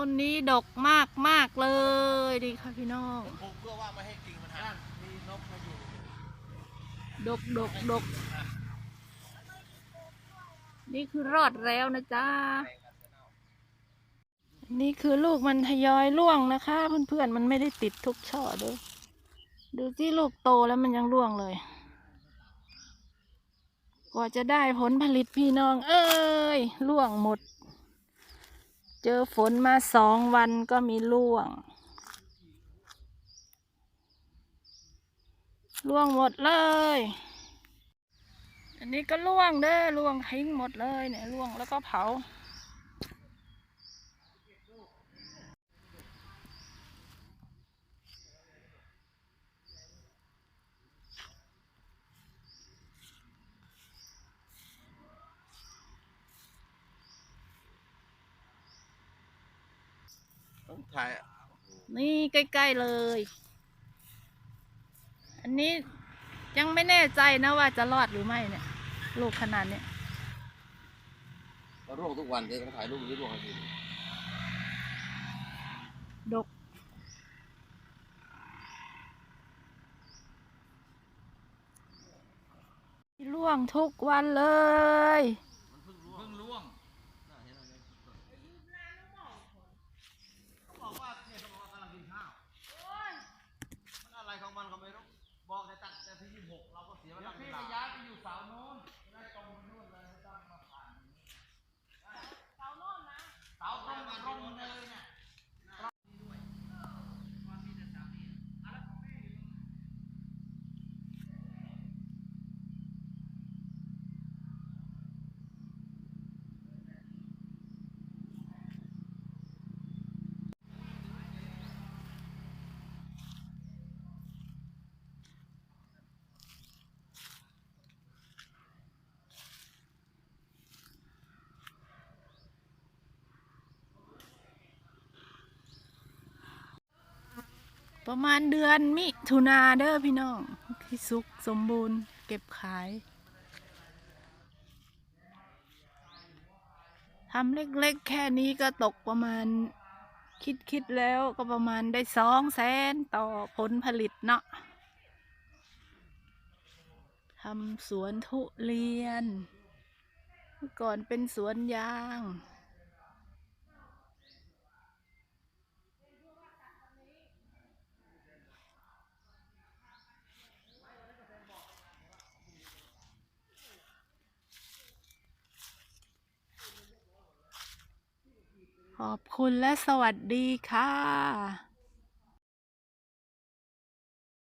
ต้นนี้ดกมากมากๆเลยดีค่ะพี่น้องผมเพื่อว่าไม่ให้กิ่งมันหักมีนกมาอยู่ดกดกดกนี่คือรอดแล้วนะจ๊ะนี่คือลูกมันทยอยร่วงนะคะ เพื่อนๆมันไม่ได้ติดทุกช่อเด้วยดูที่ลูกโตแล้วมันยังร่วงเลยกว่าจะได้ผลผลิตพี่น้อง เอ้ยร่วงหมด เจอฝนมาสองวันก็มีร่วง ร่วงหมดเลย อันนี้ก็ร่วงเด้อร่วงทิ้งหมดเลยเนี่ยร่วงแล้วก็เผา ต้องถ่ายนี่ใกล้ๆเลย อันนี้ยังไม่แน่ใจนะว่าจะรอดหรือไม่เนี่ยลูกขนาดเนี้ยเราร่วงทุกวันเลยต้องถ่ายรูปนี้ร่วงให้ดูดก ร่วงทุกวันเลย เพิ่งร่วงบอกว่าเนี่ยเขาบอกว่ากำลังกินข้าวมันอะไรของมันก็ไม่รู้บอกแต่ตัดแต่ที่ยี่หกเราก็เสียเวลาพี่ ย้ายไปอยู่เสาโน้นได้ตรงไปนู่นเลยไม่ต้องมาผ่านเสาโน้นนะเสาตรงตรงเลยเนี่ย ประมาณเดือนมิถุนาเด้อพี่น้องที่สุกสมบูรณ์เก็บขายทำเล็กๆ แค่นี้ก็ตกประมาณคิดคิดๆแล้วก็ประมาณได้สองแสนต่อผลผลิตเนาะทำสวนทุเรียน ก่อนเป็นสวนยาง ขอบคุณและสวัสดีค่ะ